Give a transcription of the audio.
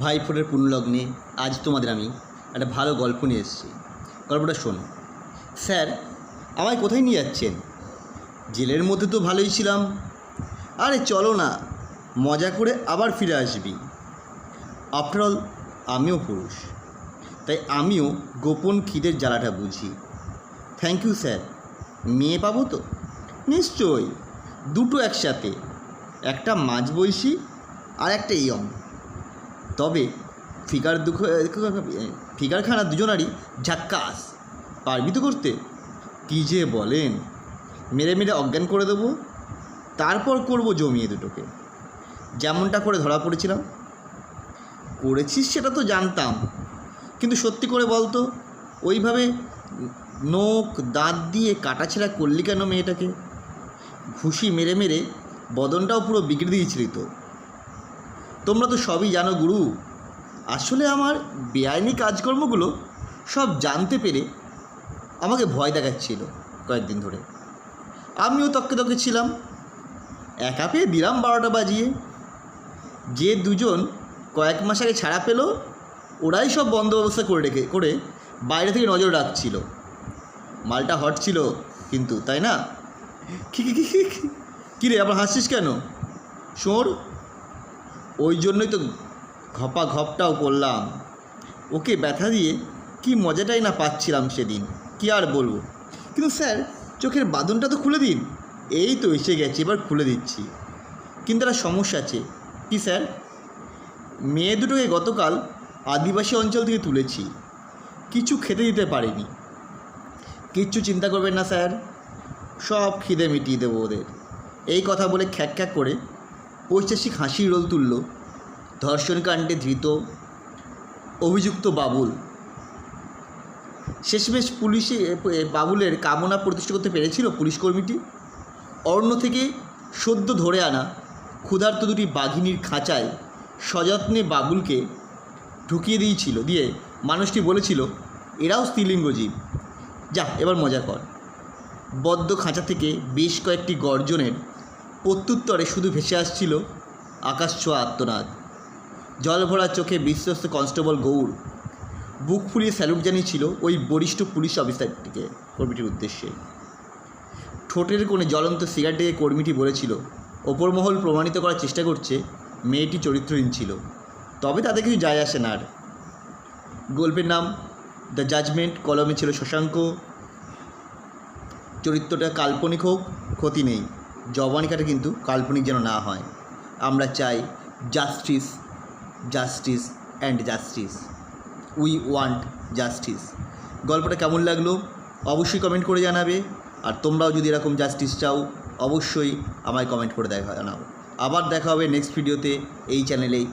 ভাইফোঁটার পুণ্যলগ্নে আজ তোমাদের আমি একটা ভালো গল্প নিয়ে এসেছি। গল্পটা শোনো। স্যার, আমায় কোথায় নিয়ে যাচ্ছেন? জেলের মধ্যে তো ভালোই ছিলাম। আরে চলো না, মজা করে আবার ফিরে আসবি। আফটারঅল আমিও পুরুষ। তাই আমিও গোপন খিদের জ্বালাটা বুঝি। Thank you sir. মেয়ে পাবো তো? নিশ্চয়ই। দুটো একসাথে। একটা মাঝবয়সী আর একটা ইয়ং। তবে ফিগার দুঃখ ফিগারখানা দুজনারই ঝাক্কাস। পারবি তো করতে কী যে বলেন? মেরে মেরে অজ্ঞান করে দেবো, তারপর করব জমিয়ে দুটোকে। যেমনটা করে ধরা পড়েছিলাম। করেছিস সেটা তো জানতাম। কিন্তু সত্যি করে বলতো, ওইভাবে নোক দাঁত দিয়ে কাটাছেড়া করলি কেন মেয়েটাকে? ঘুষি মেরে মেরে বদনটাও পুরো বিগড়ে দিয়েছিলি তো। তোমরা তো সবই জানো, গুরু। আসলে আমার বেআইনি কাজকর্মগুলো সব জানতে পেরে আমাকে ভয় দেখাচ্ছিল কয়েকদিন ধরে। আমিও তককে তকে ছিলাম। একা পেয়ে দিলাম বারোটা বাজিয়ে। যে দুজন কয়েক মাস আগে ছাড়া পেল, ওরাই সব বন্ধ ব্যবস্থা করে রেখে, করে বাইরে থেকে নজর রাখছিল। মালটা হট ছিল কিন্তু, তাই না? কি- কি- কি রে আবার হাসছিস কেন? শোর ওই জন্যই তো ঘপা ঘপটাও করলাম। ওকে ব্যথা দিয়ে কি মজাটাই না পাচ্ছিলাম সেদিন, কি আর বলব? কিন্তু স্যার, চোখের বাঁধনটা তো খুলে দিন। এই তো এসে গেছে, এবার খুলে দিচ্ছি। কিন্তু একটা সমস্যা আছে। কি স্যার? মেয়ে দুটোকে গতকাল আদিবাসী অঞ্চল থেকে তুলেছি। কিছু খেতে দিতে পারিনি। কিচ্ছু চিন্তা করবেন না স্যার। সব খিদে মিটিয়ে দেবো ওদের। এই কথা বলে খ্যাক খ্যাক করে পৈশাসিক হাসির রোল তুলল ধর্ষণকাণ্ডে ধৃত অভিযুক্ত বাবুল। শেষমেশ পুলিশে বাবুলের কামনা প্রতিষ্ঠা করতে পেরেছিল পুলিশ কর্মীটি। অরণ্য থেকে সদ্য ধরে আনা ক্ষুধার্ত দুটি বাঘিনীর খাঁচায় সযত্নে বাবুলকে ঢুকিয়ে দিয়েছিল, দিয়ে মানুষটি বলেছিল, এরাও স্ত্রীলিঙ্গ জীব। যা, এবার মজা কর। বদ্ধ খাঁচা থেকে বেশ কয়েকটি গর্জনের প্রত্যুত্তরে শুধু ভেসে আসছিল আকাশ ছোঁয়া আত্মনাদ। জল ভরা চোখে বিশ্বস্ত কনস্টেবল গৌর বুক ফুলিয়ে স্যালুট জানিয়েছিল ওই বরিষ্ঠ পুলিশ অফিসারটিকে কর্মীটির উদ্দেশ্যে। ঠোঁটের কোণে জ্বলন্ত সিগারেটে কর্মীটি বলেছিল ওপর মহল প্রমাণিত করার চেষ্টা করছে, মেয়েটি চরিত্রহীন ছিল। তবে তাতে কিছু যায় আসে না আর। গল্পের নাম, দ্য জাজমেন্ট কলমে ছিল শশাঙ্ক। চরিত্রটা কাল্পনিক হোক, ক্ষতি নেই। জবানি কাটা কিন্তু কাল্পনিক যেন না হয়। আমরা চাই justice justice and justice we want justice গল্পটা কেমন লাগল? অবশ্যই কমেন্ট করে জানাবে। আর তোমরাও যদি এরকম জাস্টিস চাও, অবশ্যই আমায় কমেন্ট করে দেখা জানাও। আবার দেখা হবে নেক্সট ভিডিওতে এই চ্যানেলেই